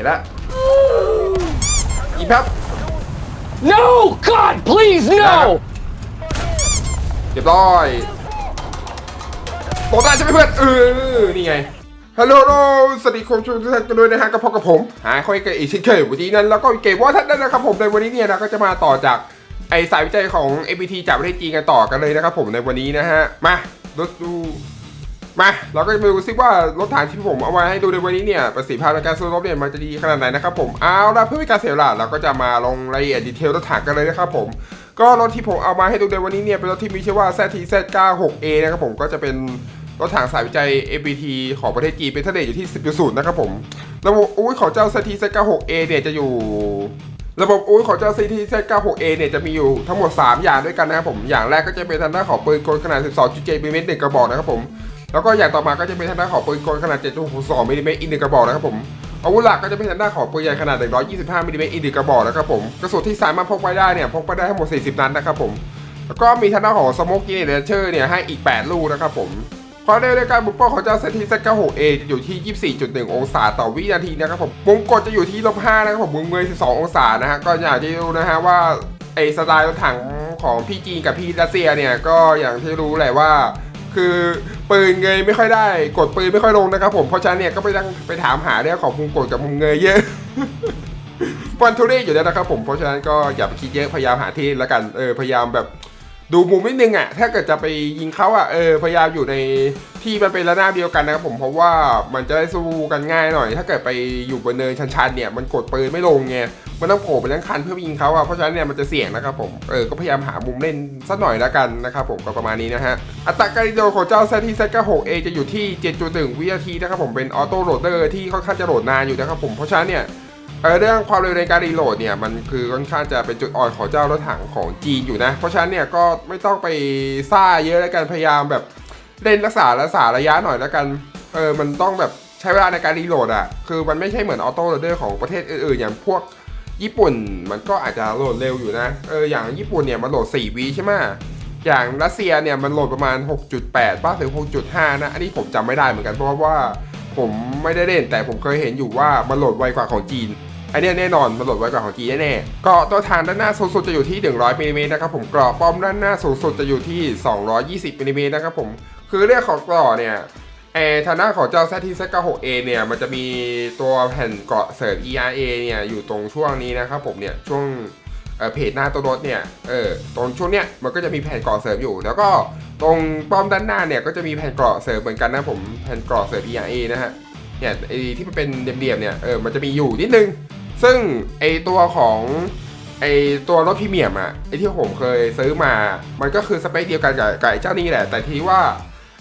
ห็นแล้วอีแป๊บ No! God, please, no! เรียบร้อยโตได้ใช่ไหมเพื่อนเออนี่ไงฮัลโหลสวัสดีคุณผู้ชมทุกท่านกันด้วยนะฮะกับพบกับผมหาค่อยกันอีกเช่นเคยวันนี้นั้นแล้วก็เกมว่าท่านนั้นนะครับผมในวันนี้เนี่ยนะก็จะมาต่อจากไอสายวิจัยของ APT จากประเทศจีนกันต่อกันเลยนะครับผมในวันนี้นะฮะมาดูดู มา เราก็จะมาดูซิว่ารถถังที่ผมเอาไว้ให้ดูในวันนี้เนี่ยประสิทธิภาพในการสู้รบเนี่ยมันจะดีขนาดไหนนะครับผมเอาละเพื่อไม่การเสียเวลาเราก็จะมาลงรายละเอียดดีเทลรถถังกันเลยนะครับผมก็รถที่ผมเอามาให้ดูในวันนี้เนี่ยเป็นรถที่มีชื่อว่า ZTZ96A นะครับผมก็จะเป็นรถถังสายวิจัย APT ของประเทศจีนเป็นทะเลอยู่ที่ 10.0 นะครับผม ระบบอุ้ยของเจ้า ZTZ96A เนี่ยจะอยู่ ระบบอุ้ยของเจ้า CT-Z96A เนี่ยจะมีอยู่ทั้งหมด 3 อย่างด้วยกันนะครับผม อย่างแรกก็จะเป็นทางด้านของปืนกลขนาด 12.7มิลลิเมตรหนึ่งกระบอกนะครับผม แล้วก็อย่างต่อมาก็จะเป็นทางด้านของปืนกลขนาด 7.62มิลลิเมตรอีกหนึ่งกระบอกนะครับผมอาวุธหลักก็จะเป็นทางด้านของปืนใหญ่ขนาด 125มิลลิเมตรอีกหนึ่งกระบอกนะครับผมกระสุนที่สามารถพกไปได้เนี่ยพกไปได้ทั้งหมด 40 นัดนะครับผมแล้วก็มีทางด้านของสโมกกี้เนเชอร์เนี่ยให้อีก 8 ลูกนะครับผมความเร็วในการบุกป้าของเจ้าเซนทีเซต 96 a จะอยู่ที่ 24.1 องศาต่อวินาทีนะครับผมวงกดจะอยู่ที่ลบ5นะครับผมวงเงย 12 องศานะฮะก็อยากจะรู้นะฮะว่าไอสไตล์รถถังของพี่จีนกับพี่รัสเซียเนี่ยก็อย่างที่รู้แหละว่า คือ ปืนเงยไม่ค่อยได้ กดปืนไม่ค่อยลงนะครับผมเพราะฉะนั้นเนี่ยก็ไปตั้งไปถามหาเรื่องของมุมกดกับมุมเงยเยอะวันทุเรศอยู่แล้วนะครับผมเพราะฉะนั้นก็อย่าไปคิดเยอะพยายามหาที่แล้วกันเออพยายามแบบดูมุมนิดนึงอะ ถ้าเกิดจะไปยิงเขาอะเออพยายามอยู่ในที่มันเป็นระนาบเดียวกันนะครับผมเพราะว่ามันจะได้สู้กันง่ายหน่อย ถ้าเกิดไปอยู่บนเนินชันๆเนี่ยมันกดปืนไม่ลงไง มันต้องโผล่ไปทั้งคันเพื่อยิงเขาอะเพราะฉะนั้นเนี่ยมันจะเสี่ยงนะครับผมเออก็พยายามหามุมเล่นสักหน่อยแล้วกันนะครับผมก็ประมาณนี้นะฮะอัตราการโหลดของเจ้า z t z 9 6 a จะอยู่ที่ 7.1 วินาทีนะครับผมเป็นออโต้โหลดเดอร์ที่ค่อนข้างจะโหลดนานอยู่นะครับผมเพราะฉะนั้นเนี่ยเออเรื่องความเร็วในการรีโหลดเนี่ยมันคือค่อนข้างจะเป็นจุดอ่อนของเจ้ารถถังของจีนอยู่นะ เพราะฉะนั้นเนี่ยก็ไม่ต้องไปซ่าเยอะแล้วกันพยายามแบบเล่นรักษารักษาระยะหน่อยแล้วกันเออมันต้องแบบใช้เวลาในการรีโหลดอะ่ะคือมันไม่ใช่เหมือนออโต้โหลดเดอร์ของประเทศอื่นๆอย่างพวก ญี่ปุ่นมันก็อาจจะโหลดเร็วอยู่นะ เอออย่างญี่ปุ่นเนี่ยมันโหลด 4วิใช่ไหมอย่างรัสเซียเนี่ยมันโหลดประมาณ 6.8ป้าหรือ 6.5 นะ อันนี้ผมจำไม่ได้เหมือนกันเพราะว่าผมไม่ได้เล่นแต่ผมเคยเห็นอยู่ว่ามันโหลดไวกว่าของจีนอันนี้แน่นอนมันโหลดไวกว่าของจีนแน่ๆเกราะตัวทางด้านหน้าสูงสุดจะอยู่ที่ 100มิลลิเมตรนะครับผมเกราะป้อมด้านหน้าสูงสุดจะอยู่ที่ 220มิลลิเมตรนะครับผมคือเรื่องของเกราะเนี่ย เอทางด้านของเจ้า z t z 9 6 a เนี่ยมันจะมีตัวแผ่นเกาะเสริม ERA เนี่ยอยู่ตรงช่วงนี้นะครับผมเนี่ยช่วงเเพจหน้าตัวรถเนี่ยเออตรงช่วงเนี้ยมันก็จะมีแผ่นเกาะเสริมอยู่ แล้วก็ตรงป้อมด้านหน้าเนี่ยก็จะมีแผ่นเกาะเสริมเหมือนกันนะผมแผ่นเกาะเสริม ERA นะฮะเนี่ยไอที่มันเป็นเหลี่ยมๆเนี่ยเออมันจะมีอยู่นิดนึง ซึ่งไอตัวของไอตัวรถพรีเมียมอะไอที่ผมเคยซื้อมา มันก็คือสเปคเดียวกันกับไอเจ้านี้แหละ แต่ทีว่า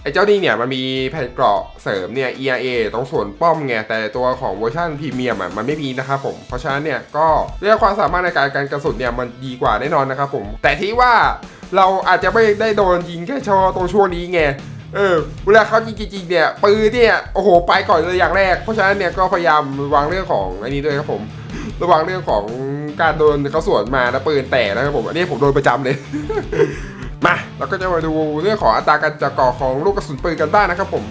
ไอเจ้านี้เนี่ยมันมีแผ่นเกราะเสริมเนี่ย ERA ตรงส่วนป้อมไงแต่ตัวของเวอร์ชันพรีเมียมอะมันไม่มีนะครับผมเพราะฉะนั้นเนี่ยก็เรียกความสามารถในการการกระสุนเนี่ยมันดีกว่าแน่นอนนะครับผมแต่ที่ว่าเราอาจจะไม่ได้โดนยิงแค่เฉพาะตรงช่วงนี้ไงเออเวลาเขายิงจริงๆเนี่ยปืนเนี่ยโอ้โหไปก่อนเลยอย่างแรก เพราะฉะนั้นเนี่ยก็พยายามระวังเรื่องของอันนี้ด้วยครับผมระวังเรื่องของการโดนเขาสวนมาแล้วปืนแตกนะครับผมอันนี้ผมโดนประจำเลย มาเราก็จะมาดูเรื่องของอัตราการจะก่อของลูกกระสุนปืนกันบ้างนะครับผม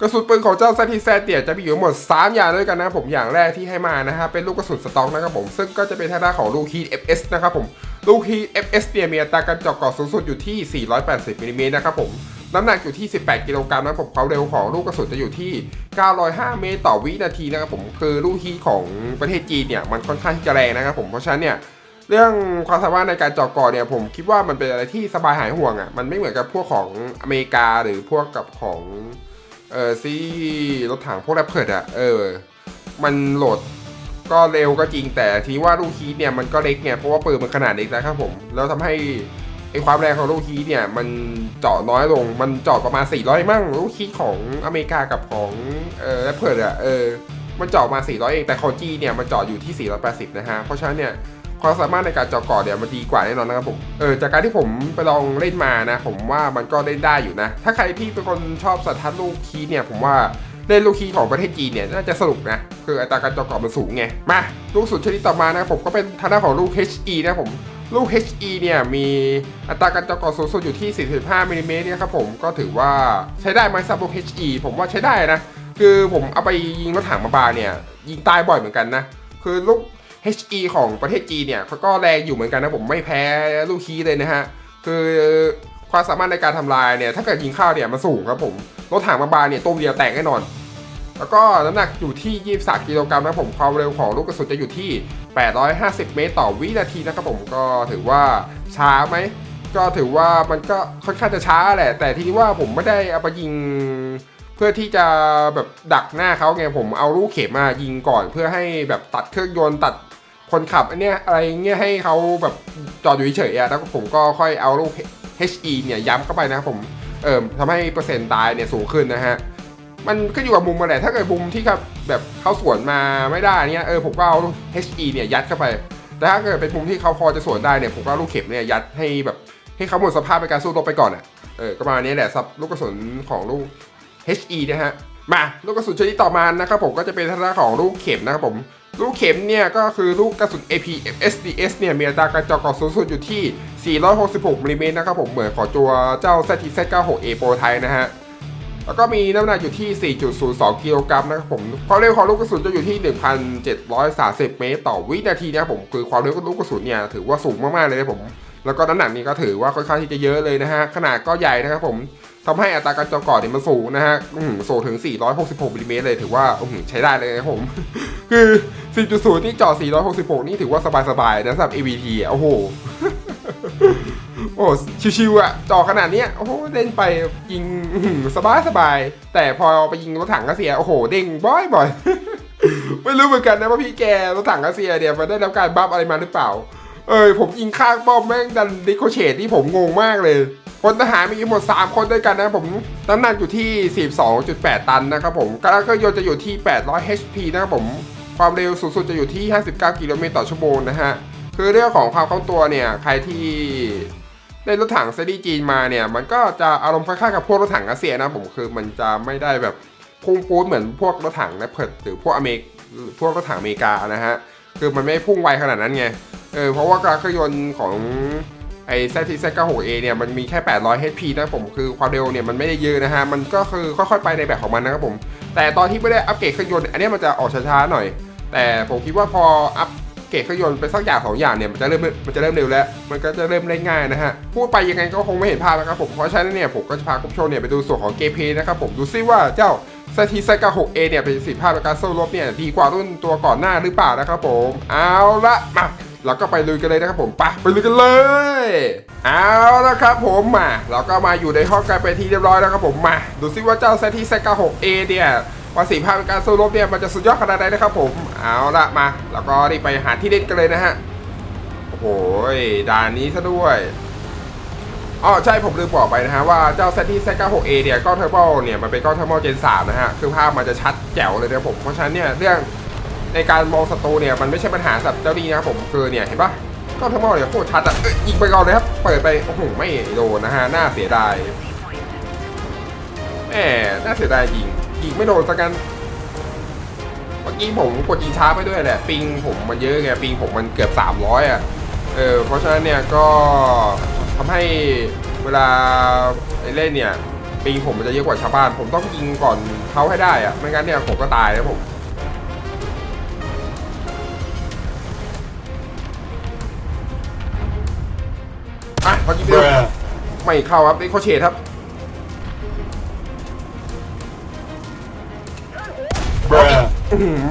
กระสุนปืนของเจ้าซาทีแซเตียจะมีอยู่หมด 3 อย่างด้วยกันนะผมอย่างแรกที่ให้มานะฮะเป็นลูกกระสุนสต็อกนะครับผมซึ่งก็จะเป็นทางด้านของลูกฮีท FS นะครับผมลูกฮีท FS เนี่ยมีอัตราการเจาะเกาะสูงสุดอยู่ที่ 480มิลลิเมตรนะครับผมน้ำหนักอยู่ที่ 18 กิโลกรัมนะผมความเร็วของลูกกระสุนจะอยู่ที่ 905 เมตรต่อวินาทีนะครับผมคือลูกฮีทของประเทศจีนเนี่ยมันค่อนข้างจะแรงนะครับผมเพราะฉะนั้นเนี่ย เรื่องความสามารถในการเจาะกาะเนี่ยผมคิดว่ามันเป็นอะไรที่สบายหายห่วงอะ่ะมันไม่เหมือนกับพวกของอเมริกาหรือพวกกับของเออซีรถถังพวกแรปเพิร์ดอะเออ มันโหลดก็เร็วก็จริงแต่ทีว่าลูกฮีทเนี่ยมันก็เล็กไงเพราะว่าปืนมันขนาดเล็กนะครับผม แล้วทำให้ไอความแรงของลูกฮีทเนี่ยมันเจาะน้อยลงมันเจาะประมาณ 400 มั่งลูกฮีทของอเมริกากับของเออแรปเพิร์ดอะเออมันเจาะมา 400 เองแต่ของจีเนี่ยมันเจาะอยู่ที่ 480 นะฮะเพราะฉะนั้นเนี่ย ความสามารถในการเจาะเกาะเนี่ยมันดีกว่าแน่นอนนะครับผมเออจากการที่ผมไปลองเล่นมานะ ผมว่ามันก็เล่นได้อยู่นะ ถ้าใครที่เป็นคนชอบสัตว์ทัดลูกคีเนี่ยผมว่าเล่นลูกคีของประเทศจีนเนี่ยน่าจะสนุกนะคืออัตราการเจาะเกาะมันสูงไงมาลูกสุดชนิดต่อมานะครับผมก็เป็นทางด้านของลูก HE นะผมลูก HE เนี่ยมีอัตราการเจาะกาะสูงสุดอยู่ที่ 45มิลลิเมตรเนี่ยครับผมก็ถือว่าใช้ได้ไหมสำหรับลูก HE ผมว่าใช้ได้นะ คือผมเอาไปยิงรถถังมาบาเนี่ยยิงตายบ่อยเหมือนกันนะ คือลูก HE ของประเทศจีนเนี่ยเขาก็แรงอยู่เหมือนกันนะผมไม่แพ้ลูกคีเลยนะฮะ คือความสามารถในการทำลายเนี่ยถ้าเกิดยิงเข้าเนี่ยมันสูงครับผมรถถังมาบาเนี่ยตัวเดียวแตกแน่นอน แล้วก็น้ำหนักอยู่ที่ 23 กิโลกรัมนะผมความเร็วของลูกกระสุนจะอยู่ที่ 850 เมตรต่อวินาทีนะครับผมก็ถือว่าช้าไหมก็ถือว่ามันก็ค่อนข้างจะช้าแหละ แต่ที่ว่าผมไม่ได้เอาไปยิงเพื่อที่จะแบบดักหน้าเขาไงผมเอาลูกเข็มมายิงก่อนเพื่อให้แบบตัดเครื่องยนต์ตัด คนขับอันเนี้ยอะไรเงี้ยให้เขาแบบจอดอยู่เฉยๆอะแล้วผมก็ค่อยเอาลูก HE เนี่ยย้ำเข้าไปนะครับผมเอ่มทำให้เปอร์เซ็นต์ตายเนี่ยสูงขึ้นนะฮะมันก็อยู่กับมุมมาแหละถ้าเกิดมุมที่ครับแบบเขาสวนมาไม่ได้เนี่ยเออผมก็เอาลูก HE เนี่ยยัดเข้าไป แต่ถ้าเกิดเป็นมุมที่เขาพอจะสวนได้เนี่ยผมก็ลูกเข็มเนี่ยยัดให้แบบให้เขาหมดสภาพในการสู้รบไปก่อนอะเออก็ประมาณนี้แหละสับลูกกระสุนของลูก HE นะฮะ มาลูกกระสุนชนิดต่อมานะครับผมก็จะเป็นทางด้านของลูกเข็มนะครับผม ลูกเข็มเนี่ยก็คือลูกกระสุน AP SDS เนี่ยมีอัตราการเจาะกรอบสูงสุดอยู่ที่ 466มิลลิเมตรนะครับผมเหมือนของตัวเจ้า ZTZ96A Pro ไทยนะฮะแล้วก็มีน้ำหนักอยู่ที่ 4.02 กิโลกรัมนะครับผมความเร็วของลูกกระสุนจะอยู่ที่ 1,730 เมตรต่อวินาทีนะครับผม คือความเร็วของลูกกระสุนเนี่ยถือว่าสูงมากๆเลยนะผม แล้วก็น้ำหนักนี่ก็ถือว่าค่อนข้างที่จะเยอะเลยนะฮะ ขนาดก็ใหญ่นะครับผม ทำให้อัตราการเจาะกรอเนี่ยมันสูงนะฮะสูงถึง 466มิลลิเมตรเลยถือว่าอใช้ได้เลยนะครับผม คือ4.0ที่เจาะ466 นี่ถือว่าสบายๆนะสำหรับ AVT โอ้โห โอ้ชิวๆอะจอขนาดเนี้ยโอ้โหเล่นไปยิงสบายสบายๆแต่พอไปยิงรถถังก็เสีย โอ้โห เด้งบ่อยๆ ไม่รู้เหมือนกันนะว่าพี่แกรถถังก็เสียเนี่ยมันได้รับการบัฟอะไรมาหรือเปล่า เอยผมยิงข้างป้อมแม่งดันดิโคเชตที่ผมงงมากเลย ลทหารมีทั้งหมด 3 คนด้วยกันนะผมน้ำหนักอยู่ที่ 42.8 ตันนะครับผมกำลังเครื่องยนต์จะอยู่ที่ 800 HP นะครับผม ความเร็วสูงสุดจะอยู่ที่ 59 กิโลเมตรต่อชั่วโมงนะฮะ คือเรื่องของความคล่องตัวเนี่ย ใครที่ในรถถังเซรีจีนมาเนี่ย มันก็จะอารมณ์คล้ายๆกับพวกรถถังรัสเซียนะผมคือมันจะไม่ได้แบบพุ่งปูดเหมือนพวกรถถังแรปเพิดหรือพวกอเมริกพวกรถถังอเมริกานะฮะคือมันไม่พุ่งไวขนาดนั้นไงเออเพราะว่าการเครื่องยนต์ของ ไอ้แซทีแซ9 6 a เนี่ย มันมีแค่ 800 HP นะผม คือความเร็วเนี่ย มันไม่ได้เยอะนะฮะ มันก็คือค่อยๆ ไปในแบบของมันนะครับผม แต่ตอนที่ไม่ได้อัปเกรดเครื่องยนต์ อันนี้มันจะออกช้าๆ หน่อย แต่ผมคิดว่าพออัปเกรดเครื่องยนต์ไปสักอย่างสองอย่างเนี่ย มันจะเริ่ม มันจะเริ่มเร็วแล้ว มันก็จะเริ่มเล่นง่ายนะฮะ พูดไปยังไงก็คงไม่เห็นภาพนะครับผม เพราะฉะนั้นเนี่ยผมก็จะพาคุณผู้ชมเนี่ยไปดูส่วนของเกมเพลย์นะครับผม ดูซิว่าเจ้าสตีไซกา 6A เนี่ยเป็นสิทธิภาพในการสู้รบเนี่ยดีกว่ารุ่นตัวก่อนหน้าหรือเปล่านะครับผม เอาละมา เราก็ไปลุยกันเลยนะครับผมไปไปลุยกันเลย เอาละครับผมมาเราก็มาอยู่ในห้องกันไปที่เรียบร้อยแล้วครับผมมา ดูซิว่าเจ้าสตีไซกา 6A เนี่ยประสิทธิภาพในการสู้รบเนี่ยมันจะสุดยอดขนาดไหนนะครับผม เอาละมาเราก็รีบไปหาที่เล่นกันเลยนะฮะ โอ้โหด่านนี้ซะด้วยอ๋อใช่ผมลืมบอกไปนะฮะว่าเจ้า z t z 9 6 a เนี่ยก้อนเทอร์โบเนี่ยมันเป็นก้อนเทอร์โบเจน3นะฮะ คือภาพมันจะชัดแจ๋วเลยนะผม เพราะฉะนั้นเนี่ยเรื่อง ในการมองศัตรูเนี่ยมันไม่ใช่ปัญหาสำหรับเจ้านี้นะครับผมคือเนี่ยเห็นปะก้อนเทอร์โบเนี่ยโคตรชัดอะอ้ยยิงไปก่อนเลยครับ เปิดไปโอ้โหไม่โดนนะฮะน่าเสียดายแหมน่าเสียดายยิงยิงไม่โดนสักกันเมื่อกี้ผมกดยิงช้าไปด้วยแหละ ปิงผมมันเยอะไงปิงผมมันเกือบ 300อะเออเพราะฉะนั้นเนี่ยก็ทำให้เวลาเล่นเนี่ยปิงผมมันจะเยอะกว่าชาวบ้าน ผมต้องยิงก่อนเขาให้ได้อะไม่งั้นเนี่ยผมก็ตายนะผม ไม่เข้าครับนี่เขาเฉดครับ Bruh. อื้อหือ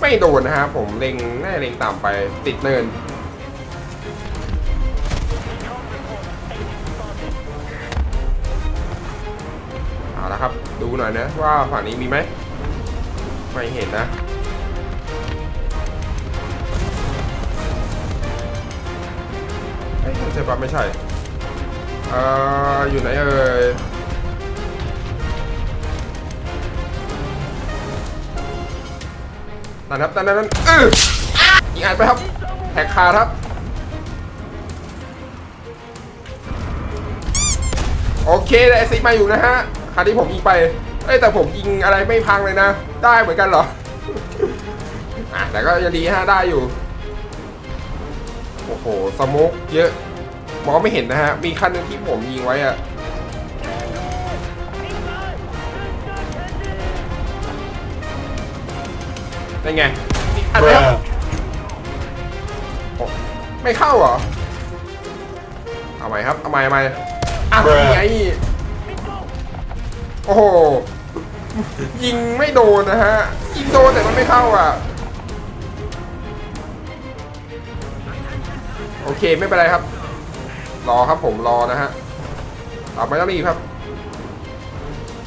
ไม่โดนนะฮะผมเล็งแน่าเล็งต่ำไปติดเนิน เอาละครับ ดูหน่อยนะว่าฝั่งนี้มีไหม ไม่เห็นนะเอ้ยไม่ใช่ปะไม่ใช่เอ่ออยู่ไหนเอ่ยนั่นครับนั่นนั่นนั่นเออยิงอัดไปครับแหกขาครับ โอเคได้ไอซิกมาอยู่นะฮะคราวนี้ผมยิงไปเอ้แต่ผมยิงอะไรไม่พังเลยนะ ได้เหมือนกันเหรออะแต่ก็ยังดีฮะได้อยู่ โอ้โหสโมกเยอะ มองไม่เห็นนะฮะ มีคันหนึงที่ผมยิงไว้อะเป็นไงนี่อันนี้ครับโอ้ไม่เข้าเหรอ เอาใหม่ครับ เอาใหม่เอาใหม่อะนี่ไงโอ้โห ยิงไม่โดนนะฮะ ยิงโดนแต่มันไม่เข้าอะ โอเคไม่เป็นไรครับ รอครับผมรอนะฮะเอาไม่ต้องรีบครับ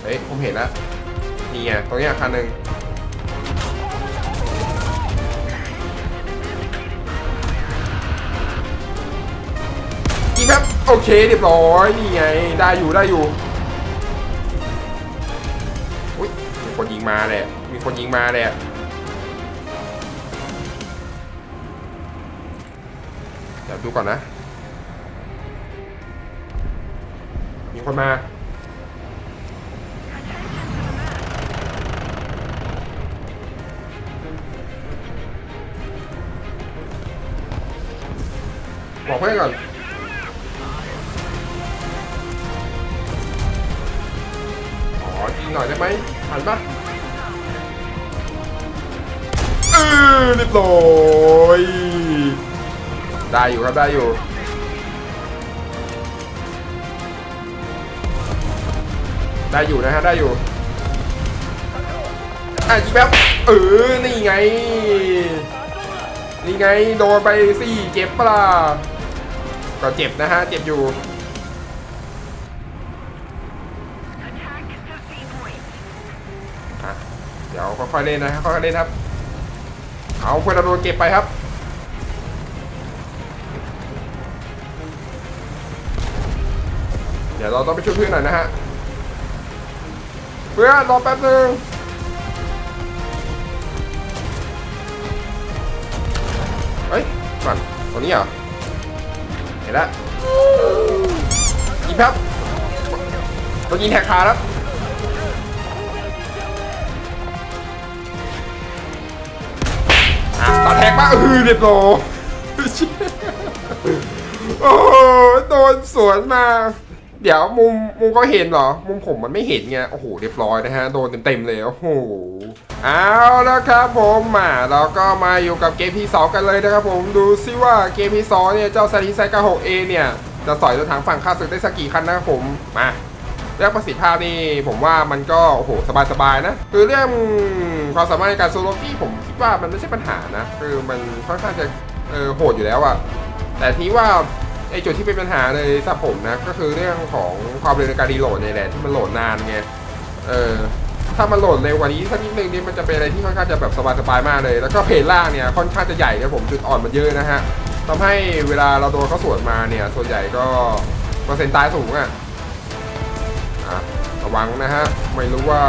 เฮ้ยผมเห็นแล้วนี่ไงตรงนี้ยคันหนึ่งอีกครับโอเคเรียบร้อยนี่ไงได้อยู่ได้อยู่อุ้ยมีคนยิงมาเลยมีคนยิงมาเลยเดี๋ยวดูก่อนนะ คนมา บอกเพื่อนก่อนอ๋อยิงหน่อยได้ไหมทันปะเออเรียบร้อยได้อยู่ครับ ได้อยู่ ได้อยู่นะฮะได้อยู่อะจีแป๊บเออนี่ไง นี่ไงโดนไปสี่เจ็บปะล่ะก็เจ็บนะฮะเจ็บอยู่เดี๋ยวค่อยๆเล่นนะฮะค่อยๆเล่นครับ เอาเพื่อนเราโดนเก็บไปครับเดี๋ยวเราต้องไปช่วยเพื่อนหน่อยนะฮะ เพื่อนรอแป๊บนึงเฮ้ยก่อนตรงนี้เหรอ เห็นแล้วยิงครับต้องยิงแหกขาแล้วตัดแทงมาเออเรียบร้อยโอ้โหโดนสวนมา เดี๋ยวมุมมุมก็เห็นเหรอ มุมผมมันไม่เห็นไง โอ้โห เรียบร้อยนะฮะ โดนเต็มๆเลยโอ้โห เอาแล้วครับผมมาเราก็มาอยู่กับเกมที่ 2 กันเลยนะครับผมดูซิว่าเกมที่ 2 เนี่ย เจ้าซาริไซกา 6A เนี่ย จะสอยรถถังฝั่งข้าศึกได้สักกี่คันนะครับผม มาเรื่องประสิทธิภาพนี่ผมว่ามันก็โอ้โหสบายๆนะ คือเรื่องความสามารถในการโซโลที่ผมคิดว่ามันไม่ใช่ปัญหานะ คือมันค่อนข้างจะเออโหดอยู่แล้วอะแต่ทีว่า ไอจุดที่เป็นปัญหาเลยสับผมนะ ก็คือเรื่องของความเร็วในการรีโหลดเนี่ยแหละที่มันโหลดนานไง เออ ถ้ามันโหลดเร็วกว่านี้สักนิดนึงนี่มันจะเป็นอะไรที่ค่อนข้างจะแบบสบายๆมากเลย แล้วก็เพจล่างเนี่ยค่อนข้างจะใหญ่นะผมจุดอ่อนมันเยอะนะฮะทำให้เวลาเราโดนเขาสวนมาเนี่ย ส่วนใหญ่ก็เปอร์เซ็นต์ตายสูงอะอะระวังนะฮะ ไม่รู้ว่า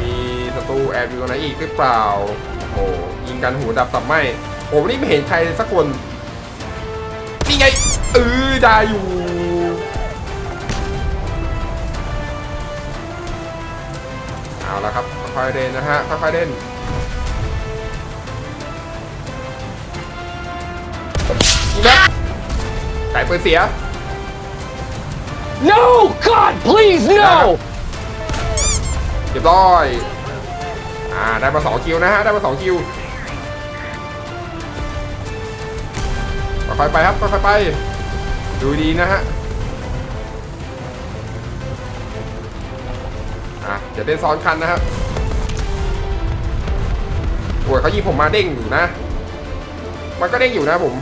มีศัตรูแอบอยู่ตรงไหนอีกหรือเปล่า โอ้โหยิงกันหูดับตับไหมผมนี่ไม่เห็นใครสักคน นี่ไง เออได้อยู่เอาละครับค่อยๆเล่นนะฮะค่อยๆเล่นยิงนะไก่ปืนเสีย No! God, please, no! เรียบร้อยอ่าได้มาสองคิวนะฮะได้มาสองคิวค่อยๆไปครับค่อยๆไป ดูดีนะฮะอะจะได้ซ้อนคันนะครับโอ้ยเขายิงผมมาเด้งอยู่นะ มันก็เด้งอยู่นะผม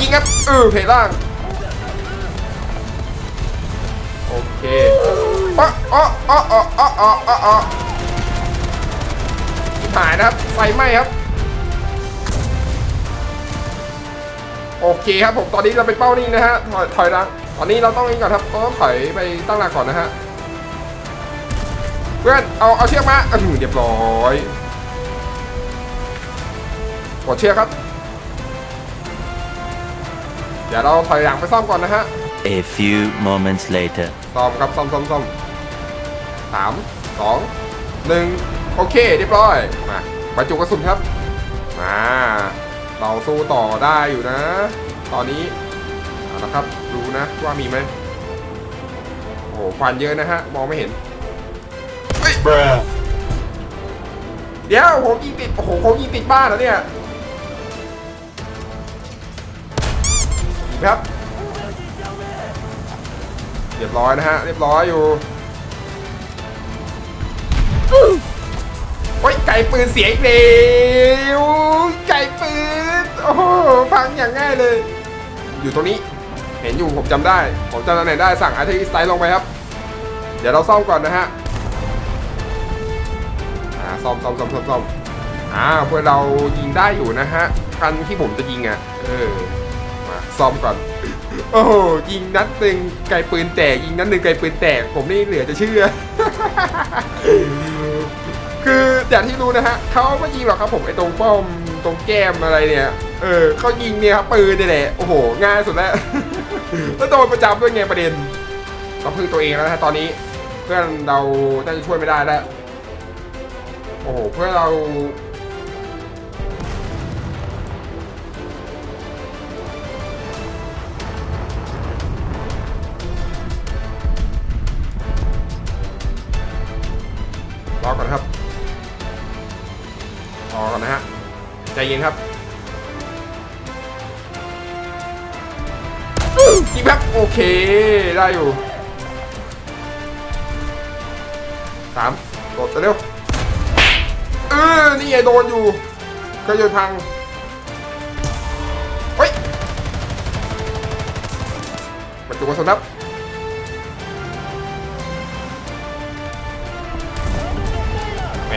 ยิงครับเออเพล่างโอเคอ๋ออ๋ออ๋ออ๋ออ๋ออ๋อหายนะครับไฟไหม้ครับ โอเคครับผมตอนนี้เราเป็นเป้านิ่งนะฮะถอยถอยหลังตอนนี้เราต้องนี่ก่อนครับต้องถอยไปตั้งหลักก่อนนะฮะเพื่อนเอาเอาเชือกมาอืมเรียบร้อยกดเชือกครับ เดี๋ยวเราถอยหลังไปซ่อมก่อนนะฮะ A few moments later. ซ่อมครับซ่อมซ่อมซ่อมสามสองหนึ่งโอเคเรียบร้อยมาบรรจุกระสุนครับมา เราสู้ต่อได้อยู่นะ ตอนนี้เอาละครับดูนะว่ามีไหมโอ้โหควันเยอะนะฮะ มองไม่เห็น Bruh. เดี๋ยวผมยิงติดโอ้โหผมยิงติดบ้านแล้วเนี่ยครับเรียบร้อยนะฮะเรียบร้อยอยู่โอ้ยไก่ปืนเสียอีกแล้วไก่ปืน โอ้โหพังอย่างง่ายเลย อยู่ตรงนี้ เห็นอยู่ผมจำได้ ผมจำตำแหน่งได้สั่งอาร์เทอรี่สไตล์ลงไปครับ เดี๋ยวเราซ่อมก่อนนะฮะอ่าซ่อมซ่อมซ่อมซ่อมซ่อมอ่าเพื่อเรายิงได้อยู่นะฮะคันที่ผมจะยิงอะ เออ มาซ่อมก่อน โอ้โหยิงนัดหนึ่งไกลปืนแตก ยิงนัดหนึ่งไกลปืนแตก ผมนี่เหลือจะเชื่อคืออย่างที่รู้นะฮะเขาไม่ยิงหรอกครับผมไอ้ตรงป้อมตรงแก้มอะไรเนี่ย เออเขายิงเนี่ยครับปืนนี่แหละโอ้โหง่ายสุดแล้ว แล้วโดนประจำด้วยไงประเด็นต้องพึ่งตัวเองแล้วนะตอนนี้เพื่อนเราน่าจะช่วยไม่ได้แล้วโอ้โหเพื่อนเรารอก่อนครับรอก่อนนะฮะใจเย็นครับ ยิงครับโอเคได้อยู่สามกดเร็วเออนี่ไงโดนอยู่ก็โยนพังเฮ้ยบรรจุกระสุนครับแหม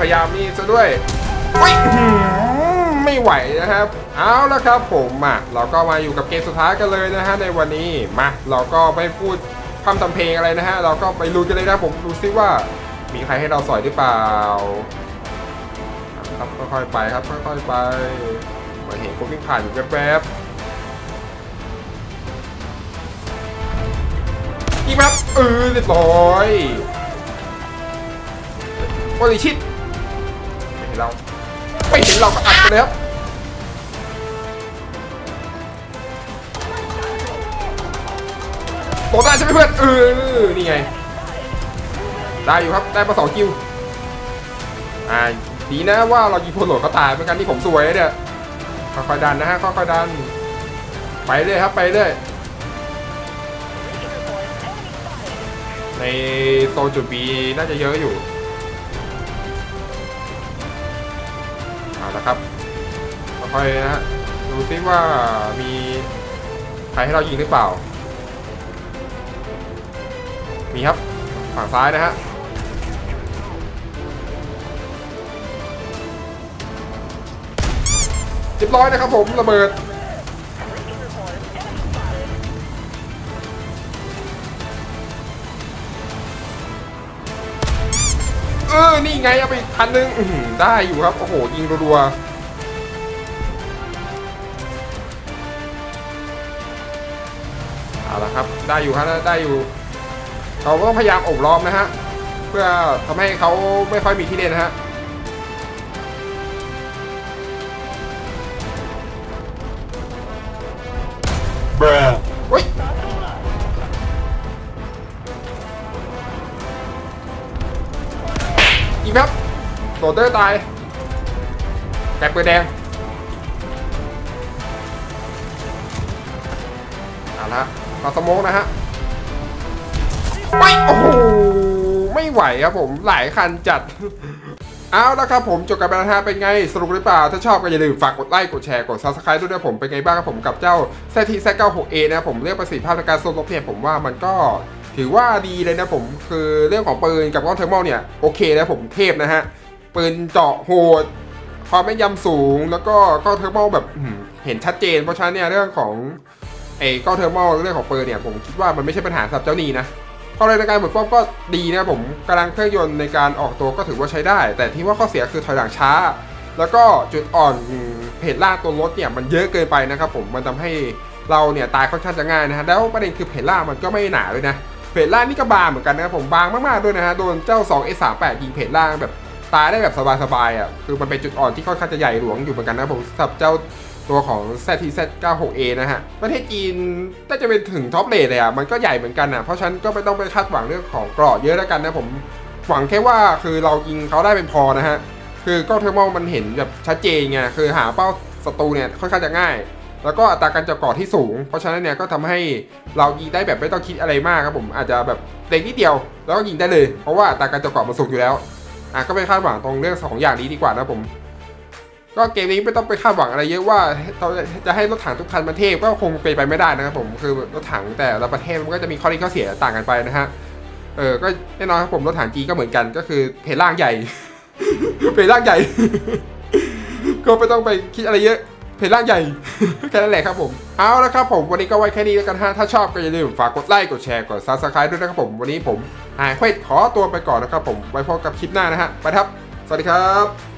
พยายามนี่ซะด้วยเฮ้ย ไม่ไหวนะครับเอาละครับผมมาเราก็มาอยู่กับเกมสุดท้ายกันเลยนะฮะในวันนี้มาเราก็ไม่พูดคำทำเพลงอะไรนะฮะเราก็ไปลุ้นกันเลยนะผมดูซิว่า มีใครให้เราสอยหรือเปล่าครับค่อยๆไปครับค่อยๆไปเหมาเห็นคนวิ่งผ่านอยู่แวบๆยิงครับเออเรียบร้อยโอลิชิตไม่เห็นเราไม่เห็นเราก็อัดไปแล้วโตได้ใช่ไหมเพื่อนเออนี่ไง ได้อยู่ครับได้มาสองคิวอ่าดีนะว่าเรายิงพลโหลดเขาตายเป็นการที่ผมสวยเนี่ยค่อยๆดันนะฮะค่อยๆดัน ไปเรื่อยครับไปเรื่อยในโซนจุดบีน่าจะเยอะอยู่เอาละครับค่อยๆนะฮะดูซิว่ามีใครให้เรายิงหรือเปล่า มีครับ ฝั่งซ้ายนะฮะเรียบร้อยนะครับผมระเบิดเออ นี่ไงเอาไปอีกพันหนึ่งได้อยู่ครับ โอ้โห ยิงรัวๆเอาละครับ ได้อยู่ฮะได้อยู่ เราก็ต้องพยายามอบล้อมนะฮะ เพื่อทำให้เขาไม่ค่อยมีที่เล่นนะฮะ Bruh. เฮ้ยอีกครับโดดเตอร์ตายแกะเปิดแดงเอาละเราสโมกนะฮะ ไม่โอ้โหไม่ไหวครับผมหลายคันจัด เอาละครับผมจบกันไปแล้วฮะเป็นไงสรุปหรือเปล่า ถ้าชอบก็อย่าลืมฝากกดไลค์กดแชร์กด subscribe ด้วยนะผมเป็นไงบ้างครับผมกับเจ้า z t z 9 6 a นะผมเรื่องประสิทธิภาพในการสู้รบเนี่ยผมว่ามันก็ถือว่าดีเลยนะผมคือเรื่องของปืนกับก้อนเทอร์มอลเนี่ยโอเคนะผมเทพนะฮะปืนเจาะโหดความแม่นยำสูงแล้วก็ก้อนเทอร์มอลแบบเห็นชัดเจนเพราะฉะนั้นเนี่ยเรื่องของไอ้ก้อนเทอร์มอลเรื่องของปืนเนี่ยผมคิดว่ามันไม่ใช่ปัญหาสำหรับเจ้านี่นะ พอเลยในการหมดป้อมก็ดีนะผมกำลังเครื่องยนต์ในการออกตัวก็ถือว่าใช้ได้ แต่ที่ว่าข้อเสียคือถอยหลังช้า แล้วก็จุดอ่อนเพจล่างตัวรถเนี่ยมันเยอะเกินไปนะครับผมมันทำให้เราเนี่ยตายค่อนข้างจะง่ายนะฮะแล้วประเด็นคือเพจล่างมันก็ไม่หนาด้วยนะเพจล่างนี่ก็บางเหมือนกันนะครับผมบางมากๆด้วยนะฮะโดนเจ้า2 S38 ยิงเพจล่างแบบตายได้แบบสบายๆอะคือมันเป็นจุดอ่อนที่ค่อนข้างจะใหญ่หลวงอยู่เหมือนกันนะผมสำหรับเจ้า ตัวของ ZTZ 96A นะฮะ ประเทศจีนน่าจะเป็นถึงท็อปเลทเลยอะ มันก็ใหญ่เหมือนกันอะ เพราะฉะนั้นก็ไม่ต้องไปคาดหวังเรื่องของเกราะเยอะแล้วกันนะผมหวังแค่ว่าคือเรายิงเขาได้เป็นพอนะฮะ คือกล้องเทอร์โมมันเห็นแบบชัดเจนไงคือหาเป้าศัตรูเนี่ยค่อนข้างจะง่าย แล้วก็อัตราการเจาะเกราะที่สูง เพราะฉะนั้นเนี่ยก็ทำให้เรายิงได้แบบไม่ต้องคิดอะไรมากครับผมอาจจะแบบเล็งนิดเดียวแล้วก็ยิงได้เลย เพราะว่าอัตราการเจาะเกราะมันสูงอยู่แล้วอะก็ไปคาดหวังตรงเรื่องสองอย่างนี้ดีกว่านะผม ก็เกมนี้ไม่ต้องไปคาดหวังอะไรเยอะว่าเราจะให้รถถังทุกคันประเทศก็คงเป็นไปไม่ได้นะครับผมคือรถถังแต่ละประเทศมันก็จะมีข้อดีข้อเสียต่างกันไปนะฮะเออก็แน่นอนครับผมรถถังจีนก็เหมือนกันก็คือเพลร่างใหญ่ เพลร่างใหญ่ ก็ไม่ต้องไปคิดอะไรเยอะเพลร่างใหญ่แค่นั้นแหละครับผมเอาละครับผมวันนี้ก็ไว้แค่นี้แล้วกันฮะถ้าชอบก็อย่าลืมฝากกดไลค์กดแชร์กดซับสไครต์ด้วยนะครับผมวันนี้ผมหายเควสขอตัวไปก่อนนะครับผมไว้พบกับคลิปหน้านะฮะไปครับ สวัสดีครับ